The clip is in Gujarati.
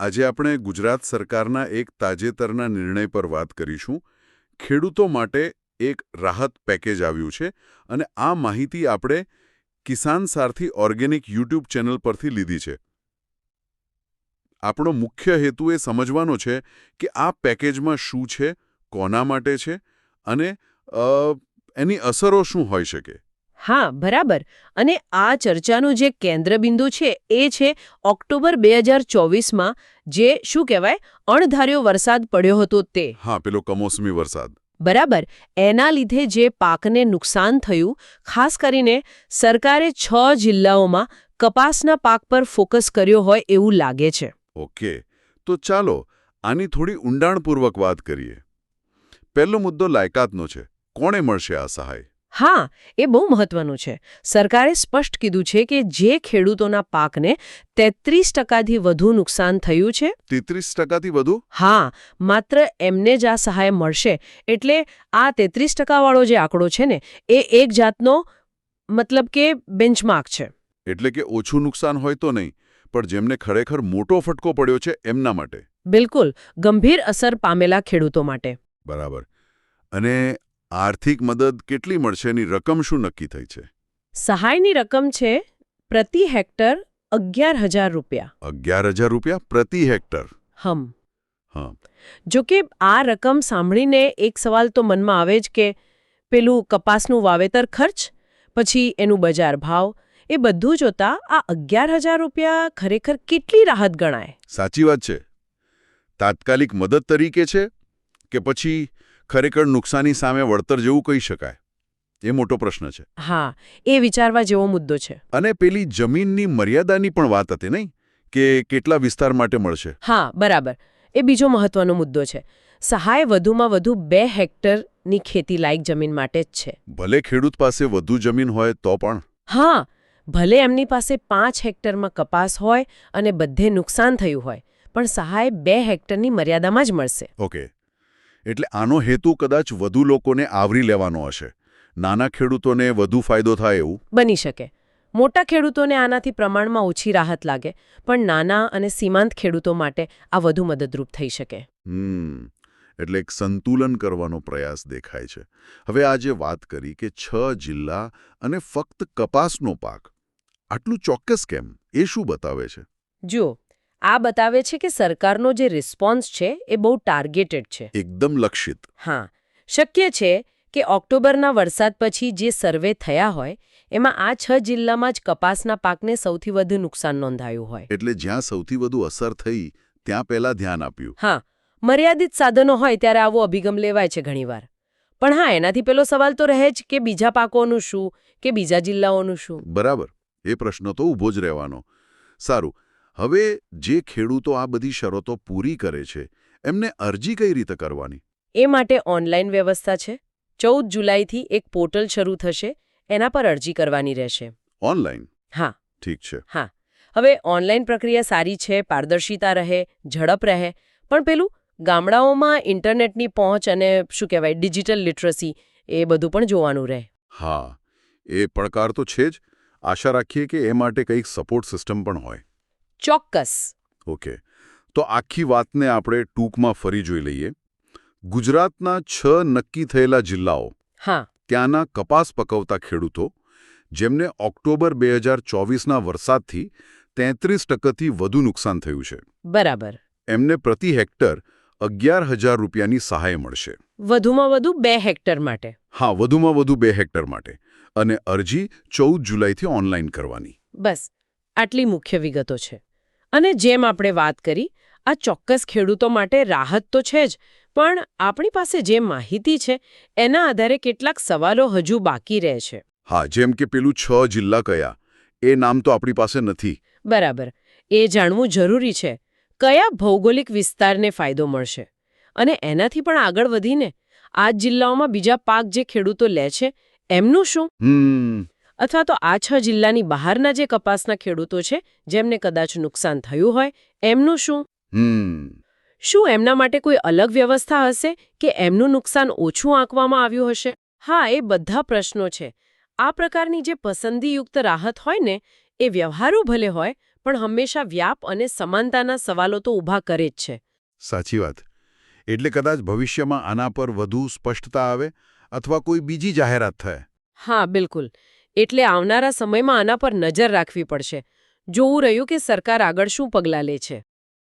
આજે આપણે ગુજરાત સરકારના એક તાજેતરના નિર્ણય પર વાત કરીશું. ખેડૂતો માટે એક રાહત પેકેજ આવ્યું છે અને આ માહિતી આપણે Kisan Sarathi organic YouTube channel પરથી લીધી છે. આપણો મુખ્ય હેતુ એ સમજવાનો છે કે આ પેકેજમાં શું છે, કોના માટે છે અને એની અસરો શું હોઈ શકે. હા બરાબર. અને આ ચર્ચાનું જે કેન્દ્રબિંદુ છે એ છે ઓક્ટોબર બે હજાર ચોવીસમાં જે શું કહેવાય? અણધાર્યો વરસાદ પડ્યો હતો તે. હા પેલો કમોસમી વરસાદ. બરાબર. એના લીધે જે પાકને નુકસાન થયું ખાસ કરીને સરકારે છ જિલ્લાઓમાં કપાસના પાક પર ફોકસ કર્યો હોય એવું લાગે છે. ઓકે. તો ચાલો આની થોડી ઊંડાણપૂર્વક વાત કરીએ. પહેલો મુદ્દો લાયકાતનો છે. કોણે મળશે આ સહાય? હા એ બહુ મહત્વનું છે. સરકારે સ્પષ્ટ કીધું છે કે જે ખેડૂતોના પાકને તેત્રીસ ટકાથી વધુ નુકસાન થયું છે. તેત્રીસ ટકાથી વધુ? હા માત્ર એમને જ આ સહાય મળશે. એટલે આ તેત્રીસ ટકાવાળો જે આંકડો છે ને એ એક જાતનો મતલબ કે બેન્ચમાર્ક છે. એટલે કે ઓછું નુકસાન હોય તો નહીં પણ જેમને ખરેખર મોટો ફટકો પડ્યો છે એમના માટે. બિલકુલ ગંભીર અસર પામેલા ખેડૂતો માટે. બરાબર. અને આર્થિક મદદ કેટલી મળશે એની રકમ શું નક્કી થઈ છે? સહાયની રકમ છે પ્રતિ હેક્ટર અગિયાર હજાર રૂપિયા. અગિયાર હજાર રૂપિયા પ્રતિ હેક્ટર? હમ. હા. જો કે આ રકમ સાંભળીને એક સવાલ તો મનમાં આવે જ કે પેલું કપાસનું વાવેતર ખર્ચ પછી એનું બજાર ભાવ એ બધું જોતા આ અગિયાર હજાર રૂપિયા ખરેખર કેટલી રાહત ગણાય? સાચી વાત છે. તાત્કાલિક મદદ તરીકે છે કે પછી ખરેખર નુકસાની સામે વળતર જેવું કહી શકાય? એ મોટો પ્રશ્ન છે. હા એ વિચારવા જેવો મુદ્દો છે. અને પેલી જમીનની મર્યાદાની પણ વાત હતી નહીં? કે કેટલા વિસ્તાર માટે મળશે? હા બરાબર. એ બીજો મહત્વનો મુદ્દો છે. સહાય વધુમાં વધુ બે હેક્ટરની ખેતી લાયક જમીન માટે જ છે. ભલે ખેડૂત પાસે વધુ જમીન હોય તો પણ. હા ભલે એમની પાસે પાંચ હેક્ટરમાં કપાસ હોય અને બધે નુકસાન થયું હોય પણ સહાય બે હેક્ટરની મર્યાદામાં જ મળશે. ઓકે. એટલે આનો હેતુ કદાચ વધુ લોકોને આવરી લેવાનો હશે. નાના ખેડૂતોને વધુ ફાયદો થાય એવું? બની શકે. મોટા ખેડૂતોને આનાથી પ્રમાણમાં ઓછી રાહત લાગે પણ નાના અને સીમાંત ખેડૂતો માટે આ વધુ મદદરૂપ થઈ શકે. હમ એટલે એક સંતુલન કરવાનો પ્રયાસ દેખાય છે. હવે આજે વાત કરી કે છ જિલ્લા અને ફક્ત કપાસનો પાક. આટલું ચોક્કસ કેમ? એ શું બતાવે છે? જુઓ આ બતાવે છે કે સરકારનો જે રિસ્પોન્સ છે એ બહુ ટાર્ગેટેડ છે. એકદમ લક્ષિત. હા શક્ય છે કે ઓક્ટોબરના વરસાદ પછી જે સર્વે થયા હોય એમાં આ છ જિલ્લામાં જ કપાસના પાકને સૌથી વધુ નુકસાન નોંધાયું હોય. એટલે જ્યાં સૌથી વધુ અસર થઈ ત્યાં પહેલા ધ્યાન આપ્યું. હા મર્યાદિત સાધનો હોય ત્યારે આવો અભિગમ લેવાય છે ઘણીવાર. પણ હા એનાથી પેલો સવાલ તો રહે જ કે બીજા પાકોનું શું કે બીજા જિલ્લાઓનું શું? બરાબર. એ પ્રશ્ન તો ઊભો જ રહેવાનો. સારું હવે જે ખેડૂતો આ બધી શરતો પૂરી કરે છે એમને અરજી કઈ રીતે કરવાની? એ માટે ઓનલાઈન વ્યવસ્થા છે. ચૌદ જુલાઈથી એક પોર્ટલ શરૂ થશે એના પર અરજી કરવાની રહેશે. ઓનલાઈન? હા. ઠીક છે. હા. હવે ઓનલાઈન પ્રક્રિયા સારી છે પારદર્શિતા રહે ઝડપ રહે પણ પેલું ગામડાઓમાં ઇન્ટરનેટની પહોંચ અને શું કહેવાય ડિજિટલ લિટરસી એ બધું પણ જોવાનું રહે. હા. એ પડકાર તો છે જ. આશા રાખીએ કે એ માટે કંઈક સપોર્ટ સિસ્ટમ પણ હોય. ચોક્કસ. ઓકે. તો આખી વાતને આપણે ટૂંકમાં ફરી જોઈ લઈએ. ગુજરાતના છ નક્કી થયેલા જિલ્લાઓ. હા. ત્યાંના કપાસ પકવતા ખેડૂતો જેમને ઓક્ટોબર બે હજાર ચોવીસના વરસાદથી તેત્રીસ ટકાથી વધુ નુકસાન થયું છે. બરાબર. એમને પ્રતિ હેક્ટર અગિયાર હજાર રૂપિયાની સહાય મળશે. વધુમાં વધુ બે હેક્ટર માટે. હા વધુમાં વધુ બે હેક્ટર માટે. અને અરજી ચૌદ જુલાઈથી ઓનલાઈન કરવાની. બસ આટલી મુખ્ય વિગતો છે. અને જેમ આપણે વાત કરી આ ચોક્કસ ખેડૂતો માટે રાહત તો છે જ પણ આપણી પાસે જે માહિતી છે એના આધારે કેટલાક સવાલો હજુ બાકી રહે છે. હા જેમ કે પેલું છ જિલ્લા કયા એ નામ તો આપણી પાસે નથી. બરાબર. એ જાણવું જરૂરી છે કયા ભૌગોલિક વિસ્તારને ફાયદો મળશે? અને એનાથી પણ આગળ વધીને આ જિલ્લાઓમાં બીજા પાક જે ખેડૂતો લે છે એમનું શું? અથવા તો આ છ જિલ્લાની બહારના જે કપાસના ખેડૂતો છે જેમને કદાચ નુકસાન થયું હોય એમનું શું? શું એમના માટે કોઈ અલગ વ્યવસ્થા હશે કે એમનું નુકસાન ઓછું આંકવામાં આવ્યું હશે? હા એ બધા પ્રશ્નો છે. આ પ્રકારની જે પસંદીયુક્ત રાહત હોય ને એ વ્યવહારુ ભલે હોય પણ હંમેશા વ્યાપ અને સમાનતાના સવાલો તો ઊભા કરે જ છે. સાચી વાત. એટલે કદાચ ભવિષ્યમાં આના પર વધુ સ્પષ્ટતા આવે અથવા કોઈ બીજી જાહેરાત થાય. હા બિલકુલ. એટલે આવનારા સમયમાં આના પર નજર રાખવી પડશે. જોવું રહ્યું કે સરકાર આગળ શું પગલાં લે છે.